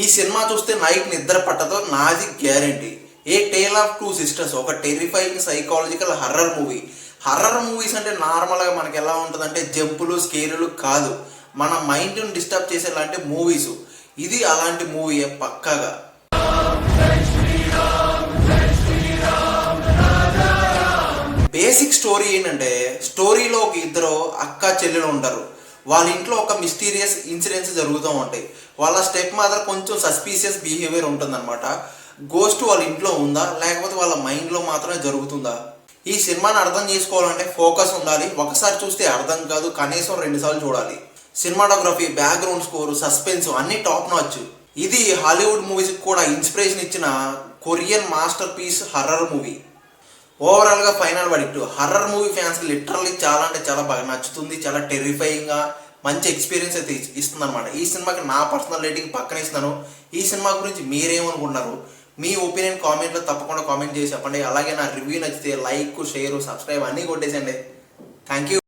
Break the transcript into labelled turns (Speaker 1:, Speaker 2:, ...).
Speaker 1: ఈ సినిమా చూస్తే నైట్ నిద్ర పట్టదో నాది guarantee. A tale of two sisters ఒక terrifying psychological horror movie. Horror movies అంటే నార్మల్గా మనకి ఎలా ఉంటుందంటే జంపులు స్కేరులు కాదు. మన మైండ్ని డిస్టర్బ్ చేసేలాంటి మూవీస్. ఇది అలాంటి మూవీ పక్కాగా. బేసిక్ స్టోరీ ఏంటంటే స్టోరీలో ఒక ఇద్దరు అక్క చెల్లెలు ఉంటారు. వాళ్ళ ఇంట్లో ఒక మిస్టీరియస్ ఇన్సిడెంట్స్ జరుగుతూ ఉంటాయి. వాళ్ళ స్టెప్ మదర్ కొంచెం సస్పీషియస్ బిహేవియర్ ఉంటుందన్నమాట. గోస్ట్ వాళ్ళ ఇంట్లో ఉందా? లేకపోతే వాళ్ళ మైండ్లో మాత్రమే జరుగుతుందా? ఈ సినిమాని అర్థం చేసుకోవాలంటే ఫోకస్ ఉండాలి. ఒకసారి చూస్తే అర్థం కాదు. కనీసం రెండుసార్లు చూడాలి. సినిమాటోగ్రఫీ బ్యాక్గ్రౌండ్ స్కోర్ సస్పెన్స్ అన్ని టాప్ నాచ్ ఇది హాలీవుడ్ మూవీస్కి కూడా ఇన్స్పిరేషన్ ఇచ్చిన Korean masterpiece horror movie ఓవరాల్గా ఫైనల్ వర్డిక్ట్ హర్రర్ మూవీ ఫ్యాన్స్కి లిటరల్లీ చాలా అంటే చాలా బాగా నచ్చుతుంది చాలా టెరిఫైయింగ్గా మంచి ఎక్స్పీరియన్స్ అయితే ఇస్తుంది అనమాట ఈ సినిమాకి నా పర్సనల్ రేటింగ్ పక్కన ఇస్తున్నాను. ఈ సినిమా గురించి మీరేమనుకుంటున్నారు? మీ ఒపీనియన్ కామెంట్లో తప్పకుండా కామెంట్ చేసి చెప్పండి. అలాగే నా రివ్యూ నచ్చితే లైక్ షేర్ సబ్స్క్రైబ్ అన్నీ కొట్టేసండి థ్యాంక్ యూ